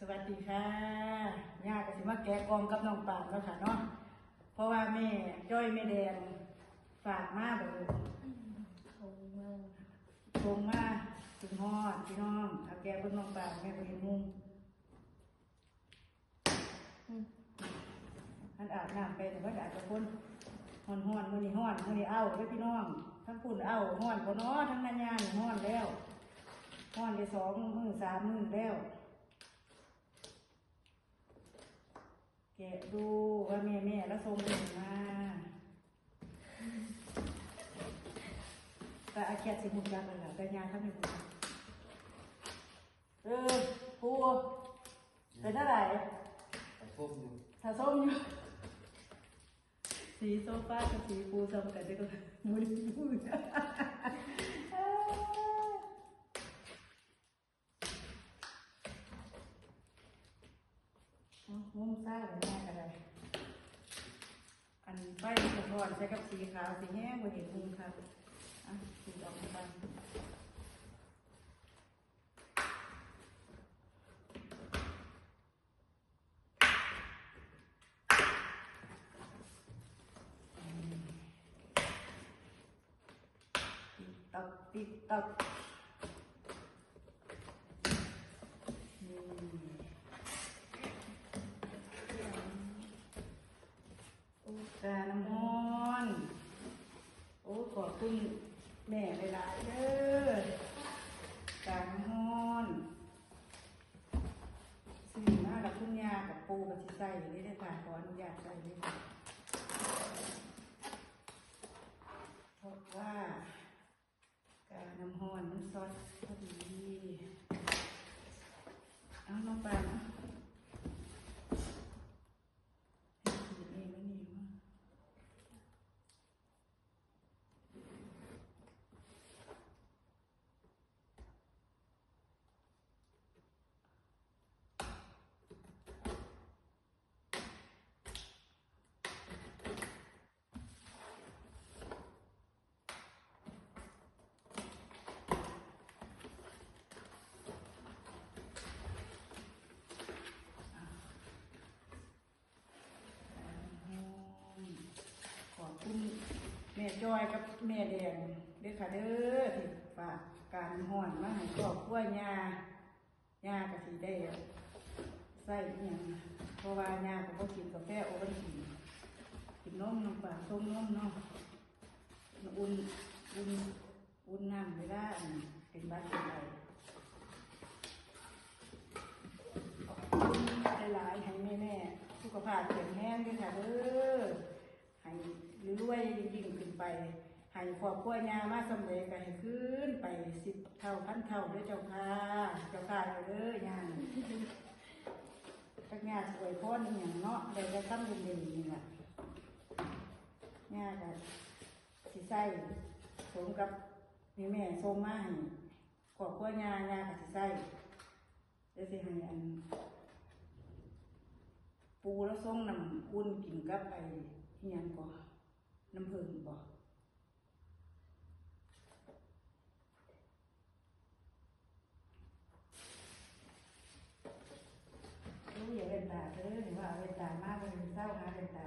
สวัสดีค่ะย่าก็สิมาแกะกองกับน้องปานแล้วค่ะเนาะ เพราะว่าแม่จ้อยแม่แดงฝากมาแบบทงมืองงมาถึงฮอดพี่น้องเอาแกะเบิ่งน้องปานแม่บ่เห็นมุมอืมอันอาบน้ำไปแต่ว่าอาจจะคนฮ้อนฮ้อนมือนี้ฮ้อนมือนี้เอาเด้อพี่น้องทั้งปุ่นเอาฮ้อนบ่เนาะทั้งนันยานี่ฮ้อนแล้วฮ้อนไปสองมือสามมือแล้ว แกะดูว่าแม่แม่แล้วทรงเป็นมาแต่อาแคทสิมุกยักเลยล่ะแต่ยาทำให้มุกยักเออปูเป็นเท่าไหร่ไปพวกอยู่ถ้าส้มอยู่สีโซฟากับสีปูซ้ำกันได้ก็มือ ปูมุ้งซ่าหรือแม่กันเลยอันไฟสะท้อนใช้กับสีขาวสีแห้งบนเห็นมุมครับอะสีออกมาบ้างติ๊กตอกติ๊กตอกนี่ โอ้กาน้ำมอนต์โอ้ขอบคุณ แม่หลายๆเด้อกาน้อนสิ่งมากับคุณยากับปูกับชิใส่อย่างนี้ได้ค่ะขออนุญาตใส่ด้วยค่ะเพราะว่าการน้ำฮอนมันซอสพอดีเอาน้องปานเอาให้กินเองไม่มีมั้ง ขอบ คุณแม่จอยกับแม่แดงเด้อค่ะเด้อที่ฝากการห่อนมาให้ครอบครัวยาญาก็สิได้ใส่อหยังเพราะว่าญาก็บ่กินกาแฟโอวัลตินกินนมน้ำปลาส้มนมเนาะอุ่นอุ่นอุ่นน้ำเวลาอันเป็นบัดเป็นไรขอบคุณหลายๆให้แม่แม่ๆสุขภาพแข็งแรงด้วยค่ะเด้อ ให้รวยยิ่งขึ้นไปให้ครอบครัวยามาสำเร็จก็ให้ขึ้นไปสิบเท่าพันเท่าด้วยเจ้าค่ะเจ้าค่ะเด้อยาจักงานสวยพ้นอย่างเนาะได้ได้ทำบุญดีนี่แหละงานกับสิใส่สมกับนี่แม่สมมาให้ครอบครัวยางากับสิใส่เดี๋ยสิให้อัน ปูแล้วส่งน้ำอุ่นกินกับไอ อิหยังก่อน้ำผึ้งบ่ารู้อย่าเป็นตาเด้อหรือว่าเป็นตามากเป็นเศร้าหาเป็นตา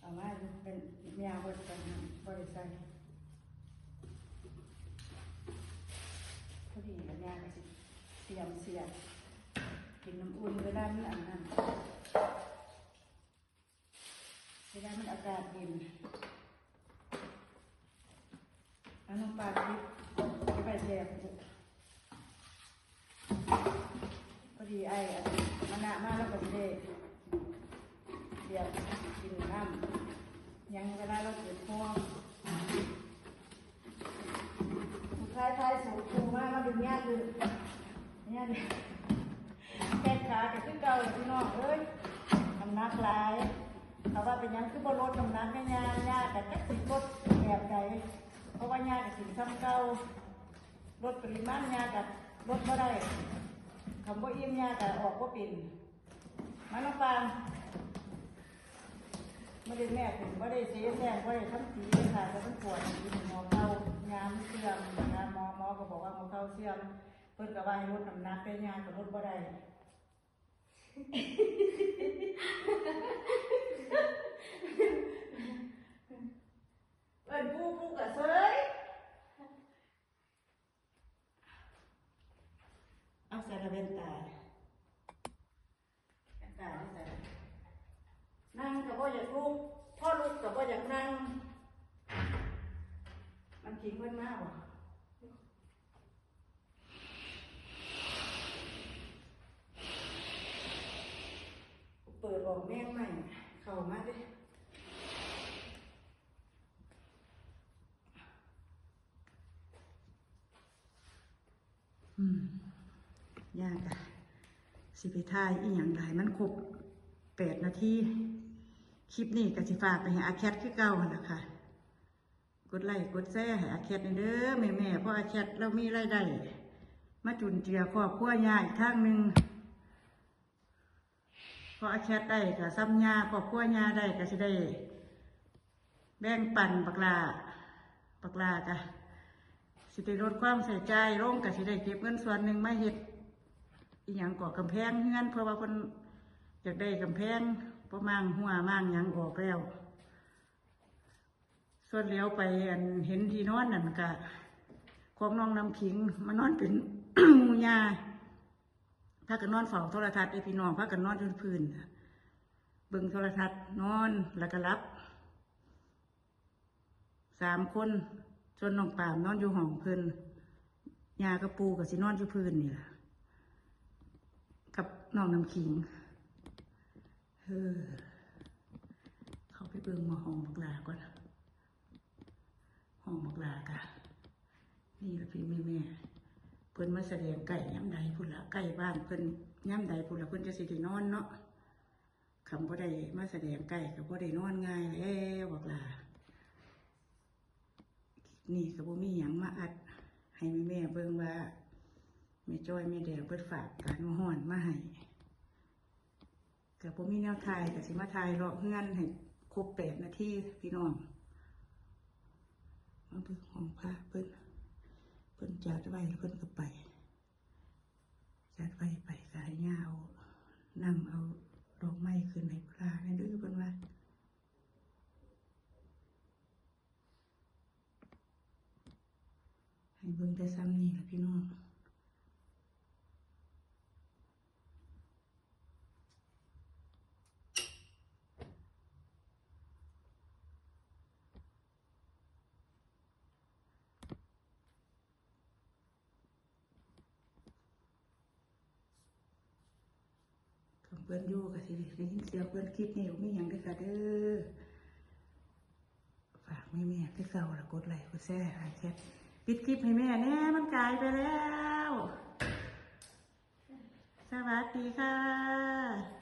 เอามาเป็นแมวบริษัทบริษัทพอดีกับแมวก็สิเสียมเสียกินน้ำอุ่นเวลามันอันนั้น เวลามันอากาศเย็นเอาน้ำปลาพริกไปแช่พอดีไอ้อมันหนามาแล้วก็สิได้เดียวกินน้ำยังเวลาเราเกิดท้อคล้ายๆสูตรคูมากมาดึงยากดึงยากดึงแค่ขากับขึ้นเก่าอย่างที่น้องเอ้ยทำนักหลาย เขาว่าเป็นยังคือบรถน้ำหนักแม่ยาญาแต่จักสิรถแบบใดเพราะว่าญากับสินซ้ำเก่ารถปริมาณญากับรถบ่ได้คำว่าอิ่มญากับออกว่าเป็นมาน้องปานไม่ได้แม่ถึงไม่ได้เสียแซงไม่ได้ทำสีค่ะแต่มันปวดสีหมอเข่ายามเสื่อมนะหมอหมอก็บอกว่าหมอเข่าเสื่อมเพิ่นก็ว่าให้ลดน้ำหนักแต่ญากับลดบ่ได้ เอิ้นปูปูกะเซยเอาใส่ระเวนตาแว่นตาไม่ใส่นั่งกับพ่ออยากลุกพ่อลุกกับพ่ออยากนั่ง มันทิ้งเพิ่นมากว่ะ อกแม่งใหม่ เข้ามาด้อืมยากอะสิไปทายอีหยังได้มันครบแปดนาที คลิปนี้ก็สิฝากไปให้อาแคทคือเก่าหั่นล่ะค่ะ กดไลค์กดแชร์ให้อาแคทเด้อแม่แม่ๆเพราะอาแคทเรามีรายได้มาจุนเจือครอบครัวยายอีกทางหนึ่ง พอแคทได้ก็ซ้ำยาครอบครัวยาได้ก็สิได้ แบ่งปันบักลาบักลากะสิได้ลดความใส่ใจายลงก็สิได้เก็บเงินส่วนหนึ่งมาเฮ็ดอีหยังก่อกำแพงเฮือนเพราะว่าเพิ่นอยากได้กำแพงประมางหัวมางยังออกแล้ว ส่วนเลี้ยวไปอันเห็นที่นอนนั่นกะของน้องน้ำขิงมานอนเป็นมูยาากันนอนเฝ้าโทรทัศน์ไอพี่น้องพากันนอนจนพื้นน่ะเบิ่งโทรทัศน์นอนแล้วก็รับสามคนส่วนน้องปามนอนอยู่ห้องเพิ่นยากระปูกับสินอนอยู่พื้นนี่ล่ะกับน้องน้ำขิงเออเขาไปเบิ่งมาห้องบักลาก่อนห้องบักลากะนี่ละพี่แม่แม่ เพิ่นมาแสดงไก่ย้ำใดพุ่นละไก่บ้านเพิ่นย้ำใดพุ่นละเพิ่นจะสิได้นอนเนาะคำบ่ได้มาแสดงไก่ก็บ่ได้นอนง่ายแล้วบักลานี่ก็บ่มีหยังมาอัด ให้แม่แม่เบิ่งว่าแม่จ้อยแม่แดงเพิ่นฝากการมาฮ้อนมาให้ก็บ่มีแนวทายก็สิมาทายรอเฮือนให้ครบแปดนาทีพี่น้องมาเบิ่งห้องพระเพิ่น พิ่นจัดไว้แล้วเพิ่นก็ไปจัดไว้ไปสายยาเอานั่งเอาดอกไม้ขึ้นในพระในด้อเพิ่นว่าให้เบิ่งแต่ซ้ำนี่ละพี่น้องกั บเพิ่นอยู่ก็สิได้ยินเสียงเพิ่นคลิปนี้มีหยังเด้ค่ะเด้อฝากแม่แม่ที่เก่าละกดไลค์กดแชร์ไลค์แชทปิดคลิปให้แม่แน่มันกลายไปแล้ว สวัสดีค่ะ